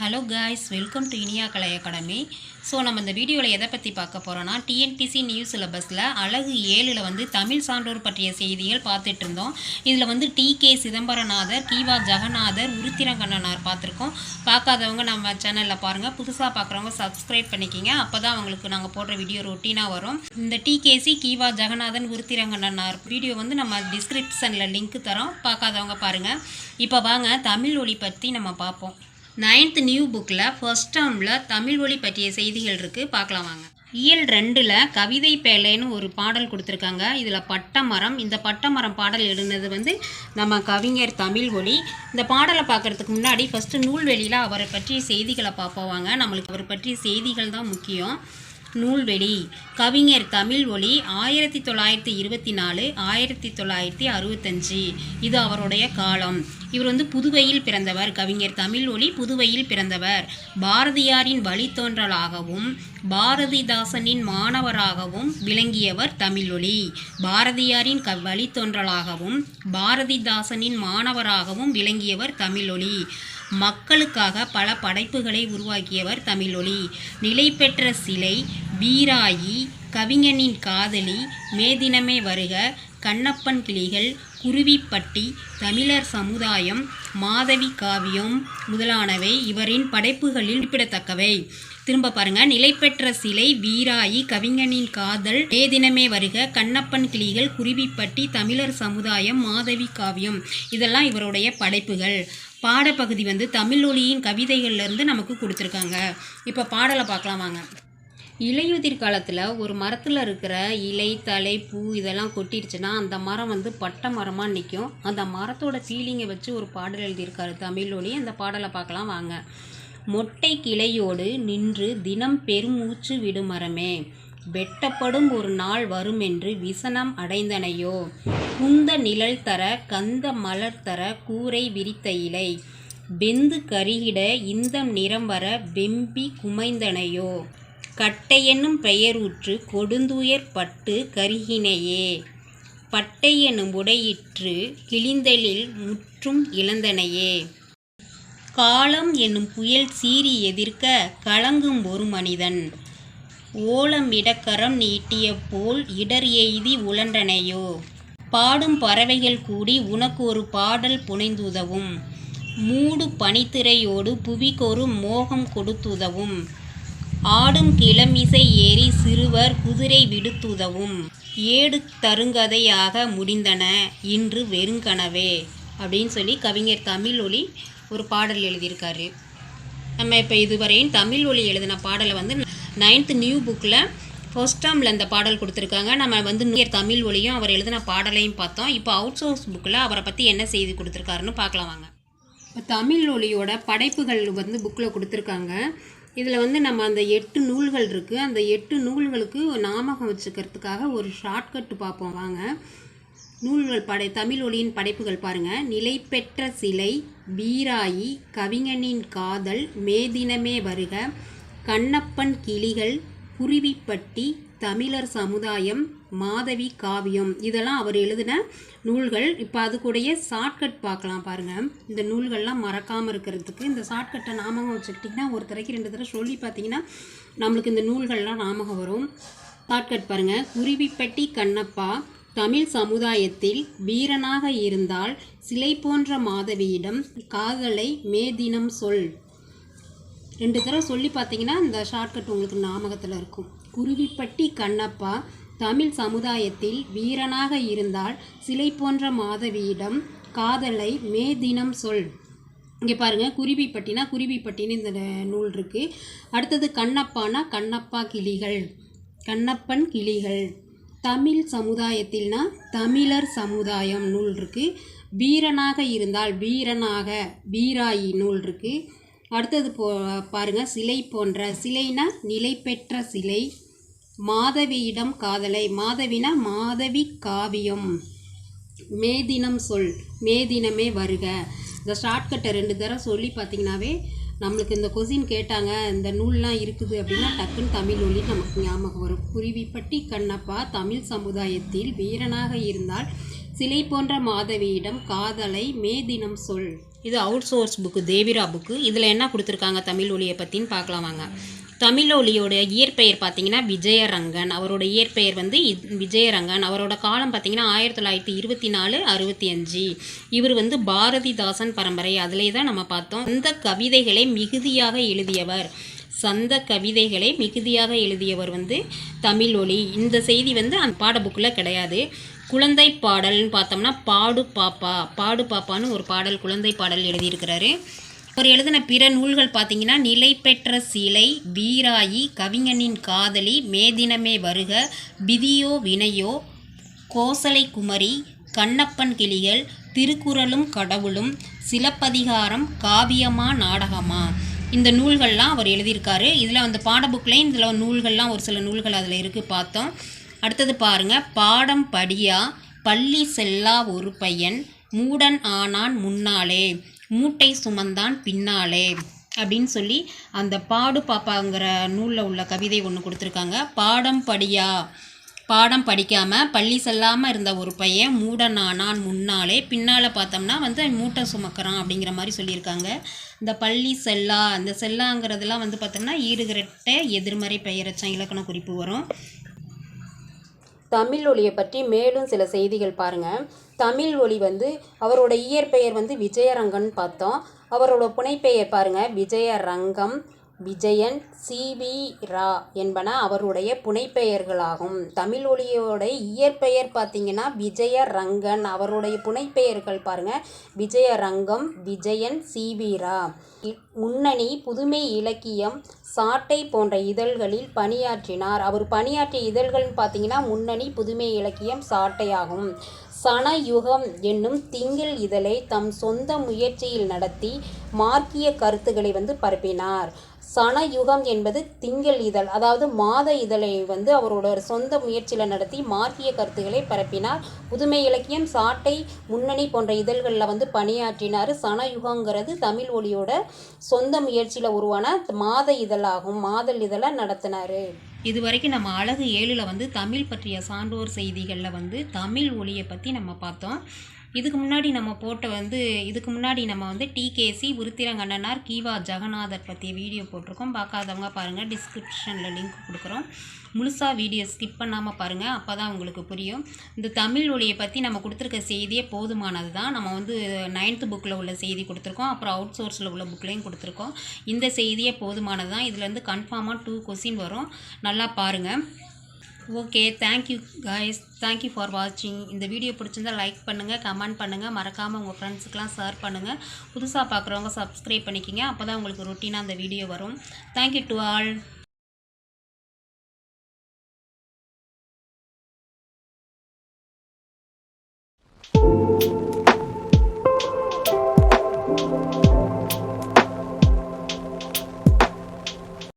Hello guys welcome to Iniya Kalai academy so நம்ம இந்த வீடியோவில் எதை பற்றி பார்க்க போகிறோன்னா டிஎன்பிசி நியூஸ் சிலபஸில் அழகு ஏழில் வந்து தமிழ் சான்றோர் பற்றிய செய்திகள் பார்த்துட்டு இருந்தோம். இதில் வந்து டி கே சிதம்பரநாதர் கீவா ஜெகநாதர் உருத்திரங்கண்ணனார் பார்த்துருக்கோம். பார்க்காதவங்க நம்ம சேனலில் பாருங்கள் புதுசாக பார்க்குறவங்க சப்ஸ்கிரைப் பண்ணிக்கிங்க. அப்போ தான் அவங்களுக்கு நாங்கள் போடுற வீடியோ ரொட்டீனாக வரும். இந்த டிகேசி கீவா ஜெகநாதன் உருத்திரங்கண்ணனார் வீடியோ வந்து நம்ம டிஸ்கிரிப்ஷனில் லிங்க் தரோம். பார்க்காதவங்க பாருங்கள் இப்போ வாங்க தமிழ் ஒளி பற்றி நம்ம பார்ப்போம். நைன்த் நியூ புக்கில் ஃபர்ஸ்ட் டேர்மில் தமிழ் ஒளி பற்றிய செய்திகள் இருக்குது பார்க்கலாம் வாங்க. இயல் ரெண்டில் கவிதை பேலைன்னு ஒரு பாடல் கொடுத்துருக்காங்க. இதில் பட்டமரம் இந்த பட்டமரம் பாடல் எழுதினது வந்து நம்ம கவிஞர் தமிழ் ஒளி. இந்த பாடலை பார்க்குறதுக்கு முன்னாடி ஃபஸ்ட்டு நூல்வெளியில் அவரை பற்றிய செய்திகளை பார்ப்போவாங்க நம்மளுக்கு அவரை பற்றிய செய்திகள் தான் முக்கியம். நூல்வெளி கவிஞர் தமிழ் ஒளி ஆயிரத்தி தொள்ளாயிரத்தி இருபத்தி நாலு ஆயிரத்தி தொள்ளாயிரத்தி அறுபத்தஞ்சு. இது அவருடைய காலம். இவர் வந்து புதுவையில் பிறந்தவர். கவிஞர் தமிழ் ஒளி புதுவையில் பிறந்தவர். பாரதியாரின் வழித்தோன்றலாகவும் பாரதிதாசனின் மாணவராகவும் விளங்கியவர் தமிழொலி பாரதியாரின் க வழித்தோன்றலாகவும் பாரதிதாசனின் மாணவராகவும் விளங்கியவர் தமிழொலி மக்களுக்காக பல படைப்புகளை உருவாக்கியவர் தமிழொலி. நிலை பெற்ற சிலை வீராயி கவிஞனின் காதலி மே தினமே வருக கண்ணப்பன் கிளிகள் குருவிப்பட்டி தமிழர் சமுதாயம் மாதவி காவியம் முதலானவை இவரின் படைப்புகளில் குறிப்பிடத்தக்கவை. திரும்ப பாருங்க. நிலைபெற்ற சிலை வீராயி கவிஞனின் காதல். மேதினமே வருக. கண்ணப்பன் கிளிகள் குருவிப்பட்டி தமிழர் சமுதாயம் மாதவி காவியம். இதெல்லாம் இவருடைய படைப்புகள். பாடப்பகுதி வந்து தமிழ் ஒளியின் கவிதைகள்லேருந்து நமக்கு கொடுத்துருக்காங்க. இப்போ பாடலை பார்க்கலாம் வாங்க. இலையுதிர் காலத்தில் ஒரு மரத்தில் இருக்கிற இலை தலை பூ இதெல்லாம் கொட்டிடுச்சுன்னா அந்த மரம் வந்து பட்டை மரமாக நிற்கும் அந்த மரத்தோட ஃபீலிங்கை வச்சு ஒரு பாடல் எழுதியிருக்காரு தமிழொலி அந்த பாடலை பார்க்கலாம் வாங்க. மொட்டை கிளையோடு நின்று தினம் பெருமூச்சு விடுமரமே வெட்டப்படும் ஒரு நாள் வரும் என்று விசனம் அடைந்தனையோ. குந்த நிழல் தர கந்த மலர் தர கூரை விரித்த இலை. வெந்து கருகிட இந்தம் நிறம் வர வெம்பி குமைந்தனையோ. கட்டை என்னும் பெயரூற்று கொடுந்துயர் பட்டு கருகினையே. பட்டை எனும் உடையிற்று கிழிந்தலில் முற்றும் இழந்தனையே. காலம் என்னும் புயல் சீறி எதிர்க்க கலங்கும் ஒரு மனிதன். ஓலம் இடக்கரம் நீட்டிய போல் இடர் எய்தி உழன்றனையோ. பாடும் பறவைகள் கூடி உனக்கு ஒரு பாடல் புனைந்துதவும். மூடு பனித்திரையோடு புவிக்கொரு மோகம் கொடுத்துதவும். ஆடும் கிளமிசை ஏறி சிறுவர் குதிரை விடுத்துதவும். ஏடு தருங்கதையாக முடிந்தன. இன்று வெறுங்கனவே அப்படின்னு சொல்லி கவிஞர் தமிழ் ஒளி ஒரு பாடல் எழுதியிருக்காரு. நம்ம இப்போ இதுவரையும் தமிழ் ஒளி எழுதின பாடலை வந்து நைன்த் நியூ புக்கில் ஃபர்ஸ்ட் டேர்மில் இந்த பாடல் கொடுத்துருக்காங்க. நம்ம வந்து நியர் தமிழ் ஒளியும் அவர் எழுதின பாடலையும் பார்த்தோம். இப்போ அவுட் சோர்ஸ் புக்கில் அவரை பற்றி என்ன செய்தி கொடுத்துருக்காருன்னு பார்க்கலாம் வாங்க. இப்போ தமிழ் ஒளியோட படைப்புகள் வந்து புக்கில் கொடுத்துருக்காங்க. இதில் வந்து நம்ம அந்த எட்டு நூல்கள் இருக்குது அந்த எட்டு நூல்களுக்கு நாமகம் வச்சுக்கிறதுக்காக ஒரு ஷார்ட்கட் பார்ப்போம். வாங்க. நூல்கள் படை தமிழ் ஒளியின் படைப்புகள் பாருங்கள் நிலை பெற்ற சிலை வீராயி கவிஞனின் காதல் மேதினமே வருக கண்ணப்பன் கிளிகள் குருவிப்பட்டி தமிழர் சமுதாயம் மாதவி காவியம். இதெல்லாம் அவர் எழுதின நூல்கள். இப்போ அதுக்குடைய ஷார்ட்கட் பார்க்கலாம் பாருங்கள் இந்த நூல்கள்லாம் மறக்காமல் இருக்கிறதுக்கு இந்த ஷார்ட்கட்டை ஞாபகம் வச்சுக்கிட்டிங்கன்னா ஒரு தடவைக்கு ரெண்டு தடவை சொல்லி பார்த்தீங்கன்னா நம்மளுக்கு இந்த நூல்கள்லாம் ஞாபகம் வரும். ஷார்ட்கட் பாருங்கள் குருவிப்பட்டி கண்ணப்பா தமிழ் சமுதாயத்தில் வீரனாக இருந்தால் சிலை போன்ற மாதவியிடம் காதலை மே தினம் சொல். ரெண்டு தடவை சொல்லி பார்த்தீங்கன்னா இந்த ஷார்ட்கட் உங்களுக்கு ஞாபகத்தில் இருக்கும். குருவிப்பட்டி கண்ணப்பா தமிழ் சமுதாயத்தில் வீரனாக இருந்தால் சிலை போன்ற மாதவியிடம் காதலை மே தினம் சொல். இங்கே பாருங்கள் குருவிப்பட்டினா குருவிப்பட்டின்னு இந்த நூல் இருக்குது அடுத்தது கண்ணப்பானா கண்ணப்பா கிளிகள். கண்ணப்பன் கிளிகள். தமிழ் சமுதாயத்தில்னா தமிழர் சமுதாயம் நூல் இருக்குது வீரனாக இருந்தால் வீரனாக வீராயி நூல் இருக்குது அடுத்தது போ பாருங்கள் சிலை போன்ற சிலைனா நிலை பெற்ற சிலை மாதவியிடம் காதலை மாதவினா மாதவி காவியம். மேதினம் சொல் மேதினமே வருக. இந்த ஷார்ட்கட்டை ரெண்டு தடவை சொல்லி பார்த்தீங்கன்னாவே நம்மளுக்கு இந்த கொஸ்டின் கேட்டாங்க இந்த நூல்லாம் இருக்குது அப்படின்னா டக்குன்னு தமிழ் ஒளி நமக்கு ஞாபகம் வரும். குருவிப்பட்டி கண்ணப்பா தமிழ் சமுதாயத்தில் வீரனாக இருந்தால் சிலை போன்ற மாதவியிடம் காதலை மே தினம் சொல். இது அவுட் சோர்ஸ் புக்கு தேவிரா புக்கு இதில் என்ன கொடுத்துருக்காங்க தமிழ் ஒலியை பற்றின்னு பார்க்கலாம் வாங்க. தமிழ் ஒலியோட இயற்பெயர் பார்த்தீங்கன்னா விஜயரங்கன். அவரோட இயற்பெயர் வந்து இ- விஜயரங்கன். அவரோட காலம் பார்த்தீங்கன்னா ஆயிரத்தி தொள்ளாயிரத்தி இருபத்தி நாலு அறுபத்தி அஞ்சு இவர் வந்து பாரதிதாசன் பரம்பரை. அதிலே தான் நம்ம பார்த்தோம். இந்த கவிதைகளை மிகுதியாக எழுதியவர். சந்த கவிதைகளை மிகுதியாக எழுதியவர் வந்து தமிழ் ஒலி. இந்த செய்தி வந்து அந்த பாடப்புக்கில் கிடையாது. குழந்தை பாடல்னு பார்த்தோம்னா பாடு பாப்பா பாடு பாப்பான்னு ஒரு பாடல் குழந்தை பாடல் எழுதியிருக்கிறாரு. அவர் எழுதின பிற நூல்கள் பார்த்தீங்கன்னா நிலை பெற்ற சிலை வீராயி கவிஞனின் காதலி மேதினமே வருக விதியோ வினையோ கோசலை குமரி கண்ணப்பன் கிளிகள் திருக்குறளும் கடவுளும் சிலப்பதிகாரம் காவியமா நாடகமா? இந்த நூல்கள்லாம் அவர் எழுதியிருக்காரு. இதில் அந்த பாடபுக்லேயும் இதில் நூல்கள்லாம் ஒரு சில நூல்கள் அதில் இருக்குது பார்த்தோம். அடுத்தது பாருங்க. பாடம் படியா? பள்ளி செல்லா ஒரு பையன். மூடன் ஆனான் முன்னாலே. மூட்டை சுமந்தான் பின்னாலே. அப்படின்னு சொல்லி அந்த பாடு பாப்பாங்கிற நூலில் உள்ள கவிதை ஒன்று கொடுத்துருக்காங்க. பாடம் படியா? பாடம் படிக்காமல் பள்ளி செல்லாமல் இருந்த ஒரு பையன் மூடனானான் முன்னாலே. பின்னால் பார்த்தோம்னா வந்து மூட்டை சுமக்கிறான் அப்படிங்கிற மாதிரி சொல்லியிருக்காங்க. இந்த பள்ளி செல்லா அந்த செல்லாங்கிறதுலாம் வந்து பார்த்தோம்னா ஈடுகிரட்ட எதிர்மறை பெயரச்சம் இலக்கண குறிப்பு வரும். தமிழ் ஒளியை பற்றி மேலும் சில செய்திகள் பாருங்கள் தமிழ் ஒளி வந்து அவரோட இயற்பெயர் வந்து விஜயரங்கன் பார்த்தோம். அவரோட புனைப்பெயர் பாருங்கள் விஜயரங்கம். விஜயன் சிவி ரா என்பன அவருடைய புனைப்பெயர்களாகும். தமிழ் ஒலியோட இயற்பெயர் பார்த்தீங்கன்னா விஜயரங்கன். அவருடைய புனைப்பெயர்கள் பாருங்கள் விஜயரங்கம் விஜயன் சிவி ரா. இ- முன்னணி புதுமை இலக்கியம் சாட்டை போன்ற இதழ்களில் பணியாற்றினார். அவர் பணியாற்றிய இதழ்கள்னு பார்த்தீங்கன்னா முன்னணி புதுமை இலக்கியம் சாட்டையாகும் சனயுகம் என்னும் திங்கள் இதழை தம் சொந்த முயற்சியில் நடத்தி மார்க்கிய கருத்துக்களை வந்து பரப்பினார். சனயுகம் என்பது திங்கள் இதழ் அதாவது மாத இதழை வந்து அவரோட சொந்த முயற்சியில் நடத்தி மார்க்கிய கருத்துக்களை பரப்பினார். புதுமை இலக்கியம் சாட்டை முன்னணி போன்ற இதழ்களில் வந்து பணியாற்றினார். சனயுகங்கிறது தமிழ் ஒளியோட சொந்த முயற்சியில் உருவான மாத இதழாகும் மாதல் இதழை நடத்தினார். இது வரைக்கும் நம்ம அழகு ஏழில் வந்து தமிழ் பற்றிய சான்றோர் செய்திகளில் வந்து தமிழ் ஒளியை பற்றி நம்ம பார்த்தோம். இதுக்கு முன்னாடி நம்ம போட்ட வந்து இதுக்கு முன்னாடி நம்ம வந்து டிகேசி உருத்திரங்கண்ணனார் கீவா ஜெகநாதர் பற்றிய வீடியோ போட்டிருக்கோம். பார்க்காதவங்க பாருங்கள் டிஸ்கிரிப்ஷனில் லிங்க் கொடுக்குறோம். முழுசாக வீடியோ ஸ்கிப் பண்ணாமல் பாருங்கள் அப்போ தான் உங்களுக்கு புரியும். இந்த தமிழ் ஒளியை பற்றி நம்ம கொடுத்துருக்க செய்தியே போதுமானது தான் நம்ம வந்து நைன்த்து புக்கில் உள்ள செய்தி கொடுத்துருக்கோம். அப்புறம் அவுட் சோர்ஸில் உள்ள புக்லேயும் கொடுத்துருக்கோம். இந்த செய்தியே போதுமானது தான் இதுலேருந்து கன்ஃபார்மாக டூ கொஸ்டின் வரும். நல்லா பாருங்கள் okay thank you guys thank you for வாட்சிங் இந்த வீடியோ பிடிச்சிருந்தா லைக் பண்ணுங்கள் கமெண்ட் பண்ணுங்கள் மறக்காமல் உங்கள் ஃப்ரெண்ட்ஸுக்கெலாம் ஷேர் பண்ணுங்கள் புதுசாக பார்க்குறவங்க சப்ஸ்கிரைப் பண்ணிக்கிங்க. அப்போ தான் உங்களுக்கு ரொட்டீனாக அந்த வீடியோ வரும். Thank you to all